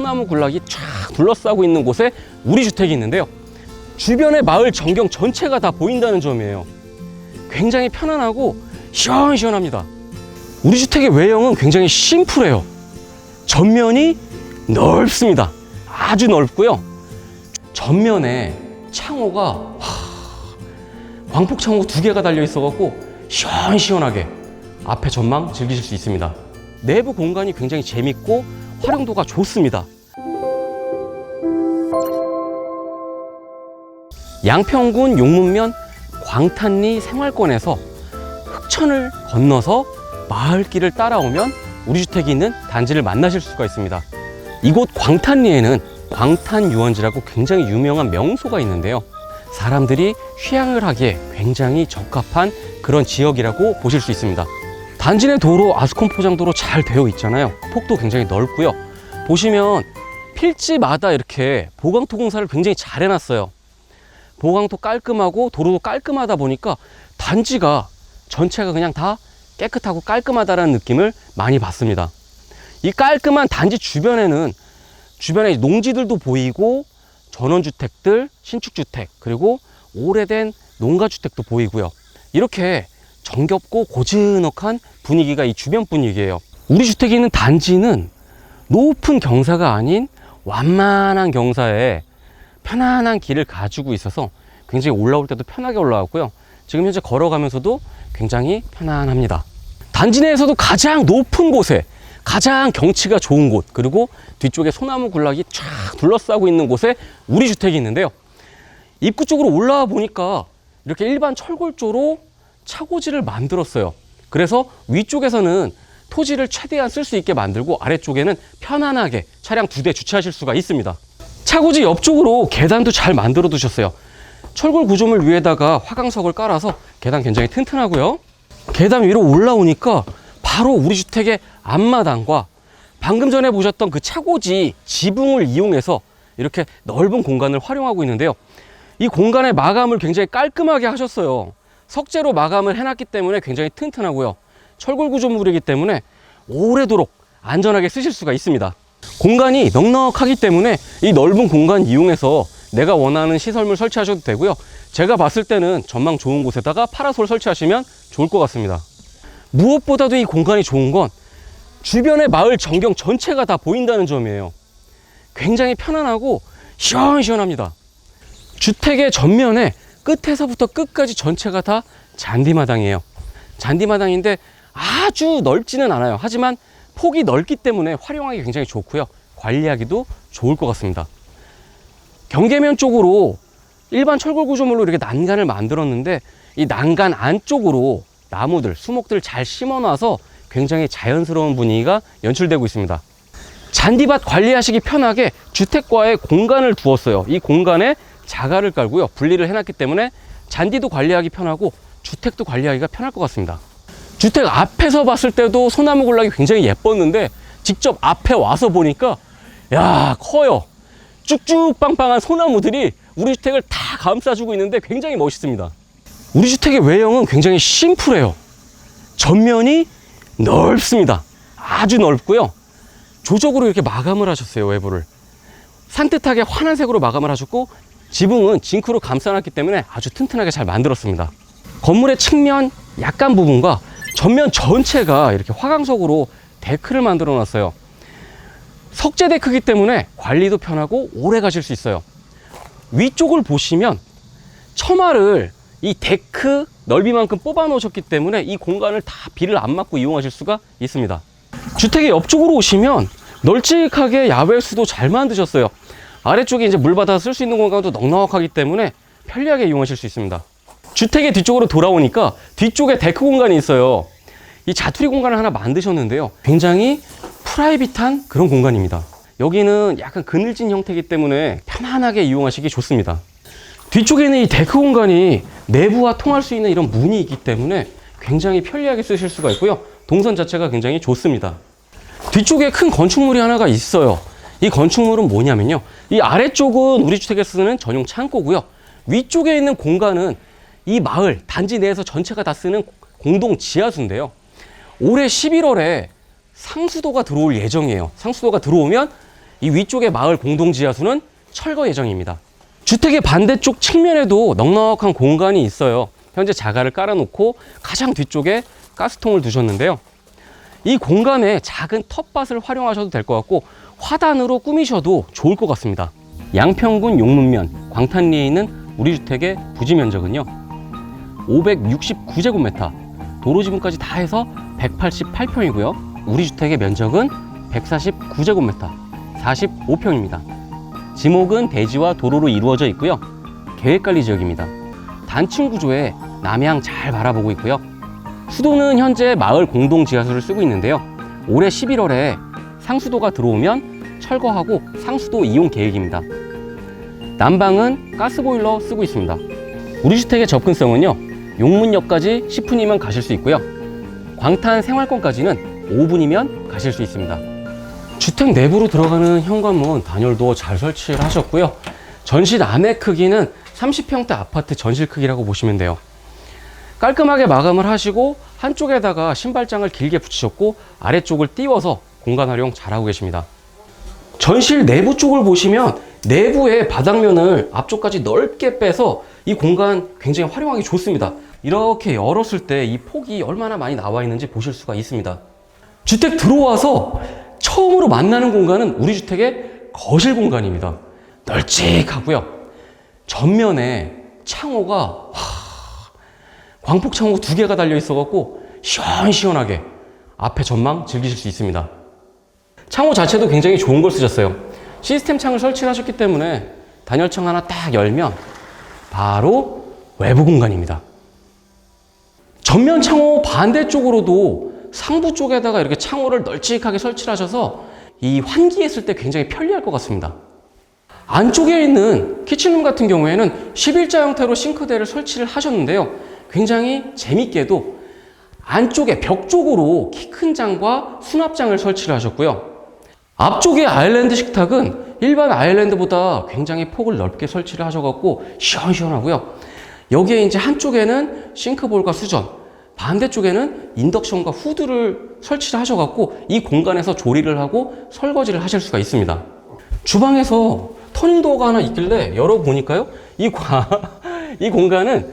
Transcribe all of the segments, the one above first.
소나무 군락이 쫙 둘러싸고 있는 곳에 우리 주택이 있는데요. 주변의 마을 전경 전체가 다 보인다는 점이에요. 굉장히 편안하고 시원시원합니다. 우리 주택의 외형은 굉장히 심플해요. 전면이 넓습니다. 아주 넓고요. 전면에 창호가 와, 광폭 창호 두 개가 달려 있어갖고 시원시원하게 앞에 전망 즐기실 수 있습니다. 내부 공간이 굉장히 재밌고 활용도가 좋습니다. 양평군 용문면 광탄리 생활권에서 흑천을 건너서 마을길을 따라오면 우리 주택이 있는 단지를 만나실 수가 있습니다. 이곳 광탄리에는 광탄유원지라고 굉장히 유명한 명소가 있는데요. 사람들이 휴양을 하기에 굉장히 적합한 그런 지역이라고 보실 수 있습니다. 단지 내 도로 아스콘 포장도로 잘 되어 있잖아요. 폭도 굉장히 넓고요. 보시면 필지마다 이렇게 보강토 공사를 굉장히 잘 해놨어요. 보강도 깔끔하고 도로도 깔끔하다 보니까 단지가 전체가 그냥 다 깨끗하고 깔끔하다라는 느낌을 많이 받습니다. 이 깔끔한 단지 주변에는 주변에 농지들도 보이고 전원주택들, 신축주택, 그리고 오래된 농가주택도 보이고요. 이렇게 정겹고 고즈넉한 분위기가 이 주변 분위기예요. 우리 주택이 있는 단지는 높은 경사가 아닌 완만한 경사에 편안한 길을 가지고 있어서 굉장히 올라올 때도 편하게 올라왔고요. 지금 현재 걸어가면서도 굉장히 편안합니다. 단지 내에서도 가장 높은 곳에 가장 경치가 좋은 곳 그리고 뒤쪽에 소나무 군락이 쫙 둘러싸고 있는 곳에 우리 주택이 있는데요. 입구 쪽으로 올라와 보니까 이렇게 일반 철골조로 차고지를 만들었어요. 그래서 위쪽에서는 토지를 최대한 쓸 수 있게 만들고 아래쪽에는 편안하게 차량 두 대 주차하실 수가 있습니다. 차고지 옆쪽으로 계단도 잘 만들어 두셨어요. 철골 구조물 위에다가 화강석을 깔아서 계단 굉장히 튼튼하고요. 계단 위로 올라오니까 바로 우리 주택의 앞마당과 방금 전에 보셨던 그 차고지 지붕을 이용해서 이렇게 넓은 공간을 활용하고 있는데요. 이 공간의 마감을 굉장히 깔끔하게 하셨어요. 석재로 마감을 해놨기 때문에 굉장히 튼튼하고요. 철골 구조물이기 때문에 오래도록 안전하게 쓰실 수가 있습니다. 공간이 넉넉하기 때문에 이 넓은 공간 이용해서 내가 원하는 시설물 설치하셔도 되고요. 제가 봤을 때는 전망 좋은 곳에다가 파라솔 설치하시면 좋을 것 같습니다. 무엇보다도 이 공간이 좋은 건 주변의 마을 전경 전체가 다 보인다는 점이에요. 굉장히 편안하고 시원시원합니다. 주택의 전면에 끝에서부터 끝까지 전체가 다 잔디마당이에요. 잔디마당인데 아주 넓지는 않아요. 하지만 폭이 넓기 때문에 활용하기 굉장히 좋고요. 관리하기도 좋을 것 같습니다. 경계면 쪽으로 일반 철골 구조물로 이렇게 난간을 만들었는데 이 난간 안쪽으로 나무들, 수목들 잘 심어놔서 굉장히 자연스러운 분위기가 연출되고 있습니다. 잔디밭 관리하시기 편하게 주택과의 공간을 두었어요. 이 공간에 자갈을 깔고요. 분리를 해놨기 때문에 잔디도 관리하기 편하고 주택도 관리하기가 편할 것 같습니다. 주택 앞에서 봤을 때도 소나무 군락이 굉장히 예뻤는데 직접 앞에 와서 보니까 야 커요. 쭉쭉 빵빵한 소나무들이 우리 주택을 다 감싸주고 있는데 굉장히 멋있습니다. 우리 주택의 외형은 굉장히 심플해요. 전면이 넓습니다. 아주 넓고요. 조적으로 이렇게 마감을 하셨어요, 외부를. 산뜻하게 환한색으로 마감을 하셨고, 지붕은 징크로 감싸놨기 때문에 아주 튼튼하게 잘 만들었습니다. 건물의 측면 약간 부분과 전면 전체가 이렇게 화강석으로 데크를 만들어 놨어요. 석재 데크이기 때문에 관리도 편하고 오래 가실 수 있어요. 위쪽을 보시면 처마를 이 데크 넓이만큼 뽑아 놓으셨기 때문에 이 공간을 다 비를 안 맞고 이용하실 수가 있습니다. 주택의 옆쪽으로 오시면 널찍하게 야외 수도 잘 만드셨어요. 아래쪽에 이제 물 받아 쓸 수 있는 공간도 넉넉하기 때문에 편리하게 이용하실 수 있습니다. 주택의 뒤쪽으로 돌아오니까 뒤쪽에 데크 공간이 있어요. 이 자투리 공간을 하나 만드셨는데요. 굉장히 프라이빗한 그런 공간입니다. 여기는 약간 그늘진 형태이기 때문에 편안하게 이용하시기 좋습니다. 뒤쪽에 있는 이 데크 공간이 내부와 통할 수 있는 이런 문이 있기 때문에 굉장히 편리하게 쓰실 수가 있고요. 동선 자체가 굉장히 좋습니다. 뒤쪽에 큰 건축물이 하나가 있어요. 이 건축물은 뭐냐면요. 이 아래쪽은 우리 주택에 쓰는 전용 창고고요. 위쪽에 있는 공간은 이 마을 단지 내에서 전체가 다 쓰는 공동 지하수인데요. 올해 11월에 상수도가 들어올 예정이에요. 상수도가 들어오면 이 위쪽의 마을 공동 지하수는 철거 예정입니다. 주택의 반대쪽 측면에도 넉넉한 공간이 있어요. 현재 자가를 깔아놓고 가장 뒤쪽에 가스통을 두셨는데요. 이 공간에 작은 텃밭을 활용하셔도 될 것 같고 화단으로 꾸미셔도 좋을 것 같습니다. 양평군 용문면 광탄리에 있는 우리 주택의 부지 면적은요. 569제곱미터 도로 지분까지 다 해서 188평이고요. 우리 주택의 면적은 149제곱미터 45평입니다. 지목은 대지와 도로로 이루어져 있고요. 계획관리 지역입니다. 단층 구조에 남향 잘 바라보고 있고요. 수도는 현재 마을 공동 지하수를 쓰고 있는데요. 올해 11월에 상수도가 들어오면 철거하고 상수도 이용 계획입니다. 난방은 가스보일러 쓰고 있습니다. 우리 주택의 접근성은요. 용문역까지 10분이면 가실 수 있고요. 광탄 생활권까지는 5분이면 가실 수 있습니다. 주택 내부로 들어가는 현관문 단열도 잘 설치를 하셨고요. 전실 안의 크기는 30평대 아파트 전실 크기라고 보시면 돼요. 깔끔하게 마감을 하시고 한쪽에다가 신발장을 길게 붙이셨고 아래쪽을 띄워서 공간 활용 잘하고 계십니다. 전실 내부 쪽을 보시면 내부의 바닥면을 앞쪽까지 넓게 빼서 이 공간 굉장히 활용하기 좋습니다. 이렇게 열었을 때 이 폭이 얼마나 많이 나와 있는지 보실 수가 있습니다. 주택 들어와서 처음으로 만나는 공간은 우리 주택의 거실 공간입니다. 널찍하고요. 전면에 창호가 하, 광폭 창호 두 개가 달려 있어 갖고 시원시원하게 앞에 전망 즐기실 수 있습니다. 창호 자체도 굉장히 좋은 걸 쓰셨어요. 시스템 창을 설치를 하셨기 때문에 단열창 하나 딱 열면 바로 외부 공간입니다. 전면 창호 반대쪽으로도 상부 쪽에다가 이렇게 창호를 널찍하게 설치를 하셔서 이 환기했을 때 굉장히 편리할 것 같습니다. 안쪽에 있는 키친룸 같은 경우에는 11자 형태로 싱크대를 설치를 하셨는데요. 굉장히 재밌게도 안쪽에 벽 쪽으로 키 큰 장과 수납장을 설치를 하셨고요. 앞쪽에 아일랜드 식탁은 일반 아일랜드보다 굉장히 폭을 넓게 설치를 하셔갖고 시원시원하고요. 여기에 이제 한쪽에는 싱크볼과 수전, 반대쪽에는 인덕션과 후드를 설치를 하셔갖고 이 공간에서 조리를 하고 설거지를 하실 수가 있습니다. 주방에서 터닝도어가 하나 있길래 열어보니까요. 이, 과, 이 공간은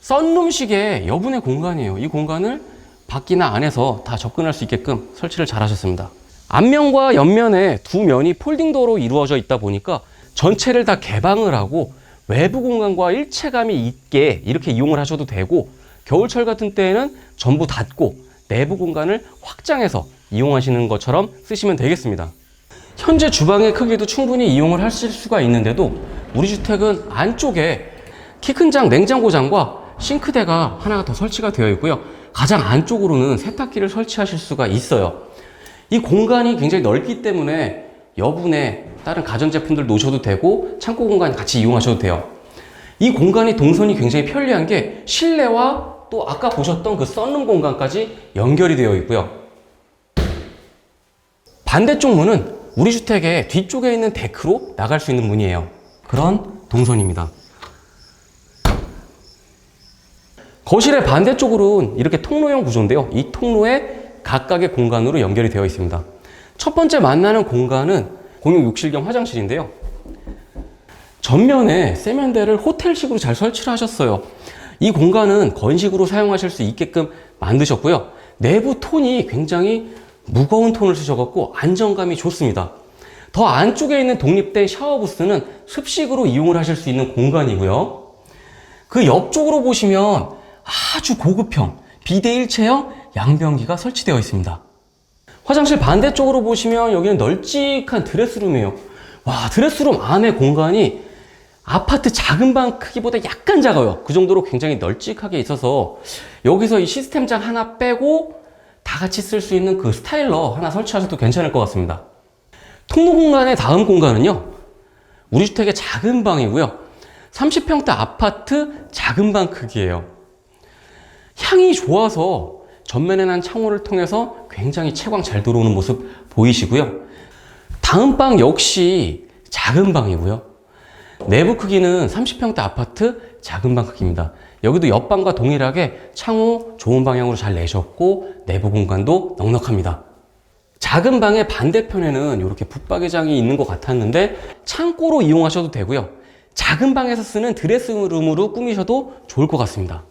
썬룸식의 여분의 공간이에요. 이 공간을 밖이나 안에서 다 접근할 수 있게끔 설치를 잘 하셨습니다. 앞면과 옆면에 두 면이 폴딩 도어로 이루어져 있다 보니까 전체를 다 개방을 하고 외부 공간과 일체감이 있게 이렇게 이용을 하셔도 되고 겨울철 같은 때에는 전부 닫고 내부 공간을 확장해서 이용하시는 것처럼 쓰시면 되겠습니다. 현재 주방의 크기도 충분히 이용을 하실 수가 있는데도 우리 주택은 안쪽에 키 큰 장 냉장고장과 싱크대가 하나가 더 설치가 되어 있고요. 가장 안쪽으로는 세탁기를 설치하실 수가 있어요. 이 공간이 굉장히 넓기 때문에 여분의 다른 가전제품들 놓으셔도 되고 창고 공간 같이 이용하셔도 돼요. 이 공간이 동선이 굉장히 편리한 게 실내와 또 아까 보셨던 그 썬룸 공간까지 연결이 되어 있고요. 반대쪽 문은 우리 주택의 뒤쪽에 있는 데크로 나갈 수 있는 문이에요. 그런 동선입니다. 거실의 반대쪽으로는 이렇게 통로형 구조인데요. 이 통로에 각각의 공간으로 연결이 되어 있습니다. 첫 번째 만나는 공간은 공용 욕실 겸 화장실인데요. 전면에 세면대를 호텔식으로 잘 설치를 하셨어요. 이 공간은 건식으로 사용하실 수 있게끔 만드셨고요. 내부 톤이 굉장히 무거운 톤을 쓰셔갖고 안정감이 좋습니다. 더 안쪽에 있는 독립된 샤워 부스는 습식으로 이용을 하실 수 있는 공간이고요. 그 옆쪽으로 보시면 아주 고급형 비대 일체형 양변기가 설치되어 있습니다. 화장실 반대쪽으로 보시면 여기는 널찍한 드레스룸이에요. 와, 드레스룸 안에 공간이 아파트 작은 방 크기보다 약간 작아요. 그 정도로 굉장히 널찍하게 있어서 여기서 이 시스템장 하나 빼고 다 같이 쓸 수 있는 그 스타일러 하나 설치하셔도 괜찮을 것 같습니다. 통로 공간의 다음 공간은요. 우리 주택의 작은 방이고요. 30평대 아파트 작은 방 크기예요. 향이 좋아서 전면에 난 창호를 통해서 굉장히 채광 잘 들어오는 모습 보이시고요. 다음 방 역시 작은 방이고요. 내부 크기는 30평대 아파트 작은 방 크기입니다. 여기도 옆방과 동일하게 창호 좋은 방향으로 잘 내셨고 내부 공간도 넉넉합니다. 작은 방의 반대편에는 이렇게 붙박이장이 있는 것 같았는데 창고로 이용하셔도 되고요. 작은 방에서 쓰는 드레스룸으로 꾸미셔도 좋을 것 같습니다.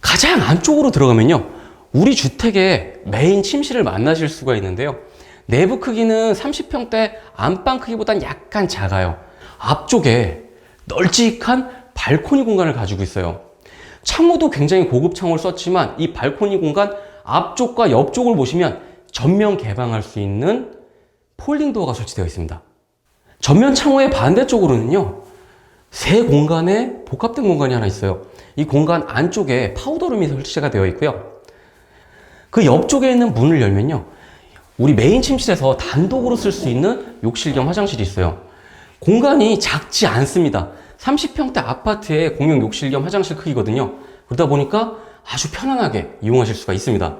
가장 안쪽으로 들어가면요. 우리 주택의 메인 침실을 만나실 수가 있는데요. 내부 크기는 30평대 안방 크기보단 약간 작아요. 앞쪽에 널찍한 발코니 공간을 가지고 있어요. 창호도 굉장히 고급 창호를 썼지만 이 발코니 공간 앞쪽과 옆쪽을 보시면 전면 개방할 수 있는 폴딩 도어가 설치되어 있습니다. 전면 창호의 반대쪽으로는요. 세 공간에 복합된 공간이 하나 있어요. 이 공간 안쪽에 파우더룸이 설치가 되어 있고요. 그 옆쪽에 있는 문을 열면요. 우리 메인 침실에서 단독으로 쓸 수 있는 욕실 겸 화장실이 있어요. 공간이 작지 않습니다. 30평대 아파트의 공용 욕실 겸 화장실 크기거든요. 그러다 보니까 아주 편안하게 이용하실 수가 있습니다.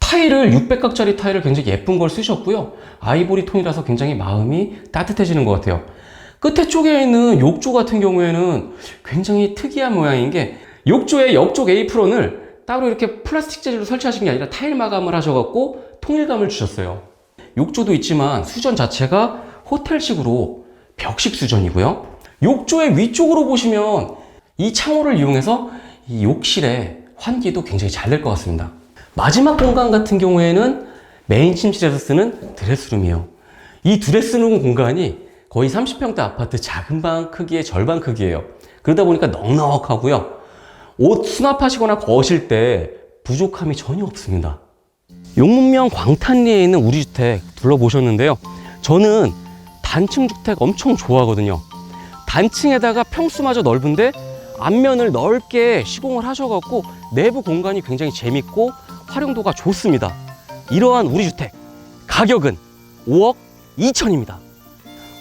타일을 600각짜리 타일을 굉장히 예쁜 걸 쓰셨고요. 아이보리 톤이라서 굉장히 마음이 따뜻해지는 것 같아요. 끝에 쪽에 있는 욕조 같은 경우에는 굉장히 특이한 모양인 게 욕조의 옆쪽 에이프론을 따로 이렇게 플라스틱 재질로 설치하신 게 아니라 타일 마감을 하셔갖고 통일감을 주셨어요. 욕조도 있지만 수전 자체가 호텔식으로 벽식 수전이고요. 욕조의 위쪽으로 보시면 이 창호를 이용해서 이 욕실의 환기도 굉장히 잘 될 것 같습니다. 마지막 공간 같은 경우에는 메인 침실에서 쓰는 드레스룸이에요. 이 드레스룸 공간이 거의 30평대 아파트 작은 방 크기의 절반 크기예요. 그러다 보니까 넉넉하고요. 옷 수납하시거나 거실 때 부족함이 전혀 없습니다. 용문면 광탄리에 있는 우리 주택 둘러보셨는데요. 저는 단층 주택 엄청 좋아하거든요. 단층에다가 평수마저 넓은데 앞면을 넓게 시공을 하셔갖고 내부 공간이 굉장히 재밌고 활용도가 좋습니다. 이러한 우리 주택 가격은 5억 2천입니다.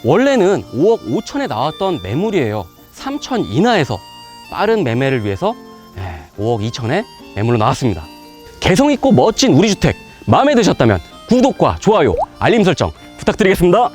원래는 5억 5천에 나왔던 매물이에요. 3천 이하에서 빠른 매매를 위해서 네, 5억 2천에 매물로 나왔습니다. 개성 있고 멋진 우리 주택 마음에 드셨다면 구독과 좋아요, 알림 설정 부탁드리겠습니다.